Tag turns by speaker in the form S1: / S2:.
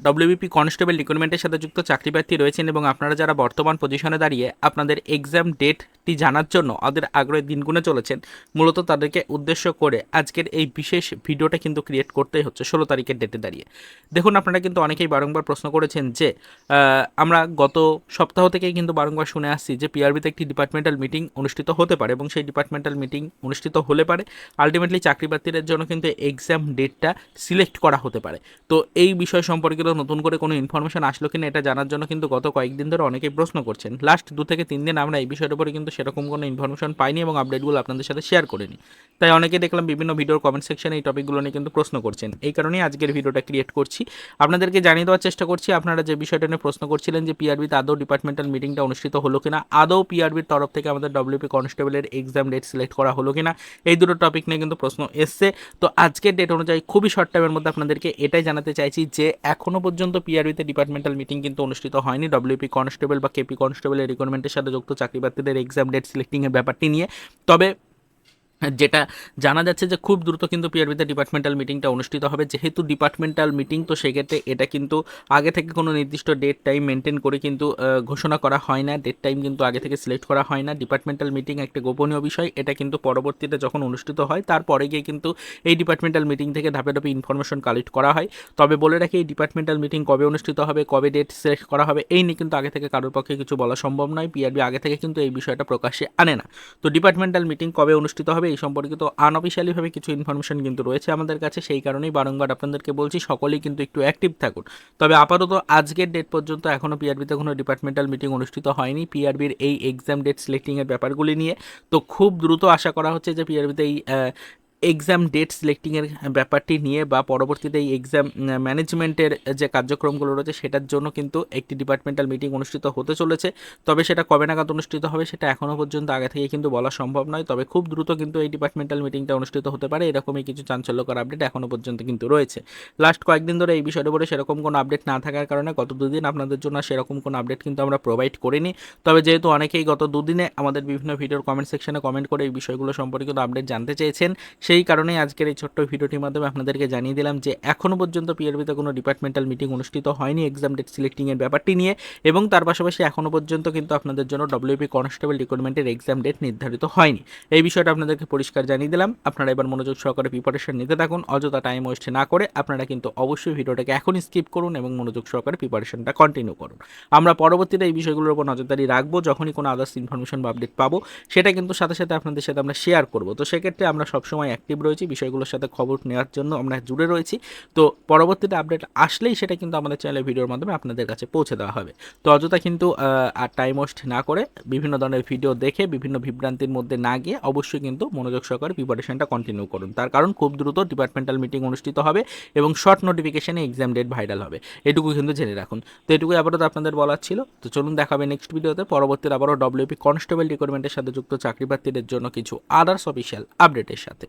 S1: WBP constable রিক্রুটমেন্টের সাথে যুক্ত চাকরি প্রার্থী রয়েছেন এবং আপনারা যারা বর্তমান পজিশনে দাঁড়িয়ে আপনাদের এক্সাম ডেটটি জানার জন্য ওদের আগ্রহের দিন গুনে চলেছেন, মূলত তাদেরকে উদ্দেশ্য করে আজকের এই বিশেষ ভিডিওটা কিন্তু ক্রিয়েট করতেই হচ্ছে ষোলো তারিখের ডেটে দাঁড়িয়ে। দেখুন, আপনারা কিন্তু অনেকেই বারংবার প্রশ্ন করেছেন যে আমরা গত সপ্তাহ থেকেই কিন্তু বারংবার শুনে আসছি যে পিআরবিতে একটি ডিপার্টমেন্টাল মিটিং অনুষ্ঠিত হতে পারে এবং সেই ডিপার্টমেন্টাল মিটিং অনুষ্ঠিত হলে পারে। আলটিমেটলি চাকরি প্রার্থীদের জন্য কিন্তু এক্সাম ডেটটা সিলেক্ট করা হতে পারে। তো এই বিষয় সম্পর্কিত নতুন করে কোনো ইনফরমেশন আসলো কিনা এটা জানার জন্য কিন্তু গত কয়েকদিন ধরে অনেকেই প্রশ্ন করছেন। লাস্ট দু থেকে তিন দিন আমরা এই বিষয়ের উপরে কিন্তু সেরকম কোনো ইনফরমেশন পাইনি এবং আপডেটগুলো আপনাদের সাথে শেয়ার করিনি। তাই অনেকে দেখলাম বিভিন্ন ভিডিওর কমেন্ট সেকশনে এই টপিকগুলো নিয়ে কিন্তু প্রশ্ন করছেন। এই কারণেই আজকের ভিডিওটা ক্রিয়েট করছি। আপনাদেরকে জানিয়ে দেওয়ার চেষ্টা করছি, আপনারা যে বিষয়টা নিয়ে প্রশ্ন করছিলেন যে পিআরবিতে আদৌ ডিপার্টমেন্টাল মিটিংটা অনুষ্ঠিত হলো কিনা, আদৌ পিআরবির তরফ থেকে আমাদের ডব্লিউপি কনস্টেবলের এক্সাম ডেট সিলেক্ট করা হলো কিনা, এই দুটো টপিক নিয়ে কিন্তু প্রশ্ন এসছে। তো আজকের ডেট অনুযায়ী খুবই শর্ট টাইমের মধ্যে আপনাদেরকে এটাই জানাতে চাইছি যে এখনও পর্যন্ত পিআরবিতে ডিপার্টমেন্টাল মিটিং কিন্তু অনুষ্ঠিত হয়নি। ডব্লিউপি কনস্টেবল বা কেপি কনস্টেবলের রিকোয়ারমেন্টের সাথে যুক্ত চাকরি প্রার্থীদের এক্সাম ডেট সিলেক্টিংয়ের ব্যাপারটি নিয়ে। তবে যেটা জানা যাচ্ছে যে খুব দ্রুত কিন্তু পিআরবিতে ডিপার্টমেন্টাল মিটিংটা অনুষ্ঠিত হবে। যেহেতু ডিপার্টমেন্টাল মিটিং তো সেক্ষেত্রে এটা কিন্তু আগে থেকে কোনো নির্দিষ্ট ডেট টাইম মেনটেন করে কিন্তু ঘোষণা করা হয় না। ডেট টাইম কিন্তু আগে থেকে সিলেক্ট করা হয় না। ডিপার্টমেন্টাল মিটিং একটা গোপনীয় বিষয়। এটা কিন্তু পরবর্তীতে যখন অনুষ্ঠিত হয়, তারপরে গিয়ে কিন্তু এই ডিপার্টমেন্টাল মিটিং থেকে ধাপে ধাপে ইনফরমেশন কালেক্ট করা হয়। তবে বলে রাখি, এই ডিপার্টমেন্টাল মিটিং কবে অনুষ্ঠিত হবে, কবে ডেট সিলেক্ট করা হবে, এই নিয়ে কিন্তু আগে থেকে কারোর পক্ষে কিছু বলা সম্ভব নয়। পিআরবি আগে থেকে কিন্তু এই বিষয়টা প্রকাশ্যে আনে না। তো ডিপার্টমেন্টাল মিটিং কবে অনুষ্ঠিত হবে এই সম্পর্কিত আনঅফিসিয়ালিভাবে কিছু ইনফরমেশন কিন্তু রয়েছে আমাদের কাছে, সেই কারণেই বারংবার আপনাদেরকে বলছি সকলেই কিন্তু একটু অ্যাক্টিভ থাকুন। তবে আপাতত আজকের ডেট পর্যন্ত এখনও পিআরবিতে কোনো ডিপার্টমেন্টাল মিটিং অনুষ্ঠিত হয়নি। পিআরবির এই এক্সাম ডেট সিলেক্টিংয়ের ব্যাপারগুলি নিয়ে। তো খুব দ্রুত আশা করা হচ্ছে যে পিআরবিতে এই এক্সাম ডেট সিলেক্টিংয়ের ব্যাপারটি নিয়ে বা পরবর্তীতে এই এক্সাম ম্যানেজমেন্টের যে কার্যক্রমগুলো রয়েছে সেটার জন্য কিন্তু একটি ডিপার্টমেন্টাল মিটিং অনুষ্ঠিত হতে চলেছে। তবে সেটা কবে নাগাদ অনুষ্ঠিত হবে সেটা এখনও পর্যন্ত আগে থেকে কিন্তু বলা সম্ভব নয়। তবে খুব দ্রুত কিন্তু এই ডিপার্টমেন্টাল মিটিংটা অনুষ্ঠিত হতে পারে। এরকমই কিছু চাঞ্চল্যকর আপডেট এখনও পর্যন্ত কিন্তু রয়েছে। লাস্ট কয়েকদিন ধরে এই বিষয়ের উপরে সেরকম কোনো আপডেট না থাকার কারণে গত দুদিন আপনাদের জন্য সেরকম কোনো আপডেট কিন্তু আমরা প্রোভাইড করিনি। তবে যেহেতু অনেকেই গত দুদিনে আমাদের বিভিন্ন ভিডিওর কমেন্ট সেকশনে কমেন্ট করে এই বিষয়গুলো সম্পর্কিত আপডেট জানতে চেয়েছেন সেই কারণেই আজকের এই ছোট্ট ভিডিওটির মাধ্যমে আপনাদেরকে জানিয়ে দিলাম যে এখনও পর্যন্ত পিআরবিতে কোনো ডিপার্টমেন্টাল মিটিং অনুষ্ঠিত হয়নি এক্সাম ডেট সিলেক্টিংয়ের ব্যাপারটি নিয়ে এবং তার পাশাপাশি এখনও পর্যন্ত কিন্তু আপনাদের জন্য ডব্লিউপি কনস্টেবল রিক্রুটমেন্টের এক্সাম ডেট নির্ধারিত হয়নি। এই বিষয়টা আপনাদেরকে পরিষ্কার জানিয়ে দিলাম। আপনারা এবার মনোযোগ সহকারে প্রিপারেশন নিতে থাকুন। অযথা টাইম ওয়েস্ট না করে আপনারা কিন্তু অবশ্যই ভিডিওটাকে এখনই স্কিপ করুন এবং মনোযোগ সহকারে প্রিপারেশনটা কন্টিনিউ করুন। আমরা পরবর্তীতে এই বিষয়গুলোর উপর নজরদারি রাখব। যখনই কোনো আদার্স ইনফরমেশন বা আপডেট পাবো, সেটা কিন্তু সাথে সাথে আপনাদের সাথে আমরা শেয়ার করব। তো সেক্ষেত্রে আমরা সবসময় অ্যাক্টিভ রয়েছি, বিষয়গুলোর সাথে খবর নেওয়ার জন্য আমরা জুড়ে রয়েছি। তো পরবর্তীতে আপডেট আসলেই সেটা কিন্তু আমাদের চ্যানেলে ভিডিওর মাধ্যমে আপনাদের কাছে পৌঁছে দেওয়া হবে। তো অযথা কিন্তু আর টাইম ওয়েস্ট না করে বিভিন্ন ধরনের ভিডিও দেখে, বিভিন্ন বিভ্রান্তির মধ্যে না গিয়ে অবশ্যই কিন্তু মনোযোগ সহকারে প্রিপারেশনটা কন্টিনিউ করুন। তার কারণ খুব দ্রুত ডিপার্টমেন্টাল মিটিং অনুষ্ঠিত হবে এবং শর্ট নোটিফিকেশনে এক্সাম ডেট ভাইরাল হবে। এটুকু কিন্তু জেনে রাখুন। তো এটুকুই আপাতত আপনাদের বলার ছিল। তো চলুন দেখাবে নেক্সট ভিডিওতে পরবর্তীতে আবারও ডব্লিউপি কনস্টেবল রিক্রুটমেন্টের সাথে যুক্ত চাকরি প্রার্থীদের জন্য কিছু আদার্স অফিসিয়াল আপডেটের সাথে।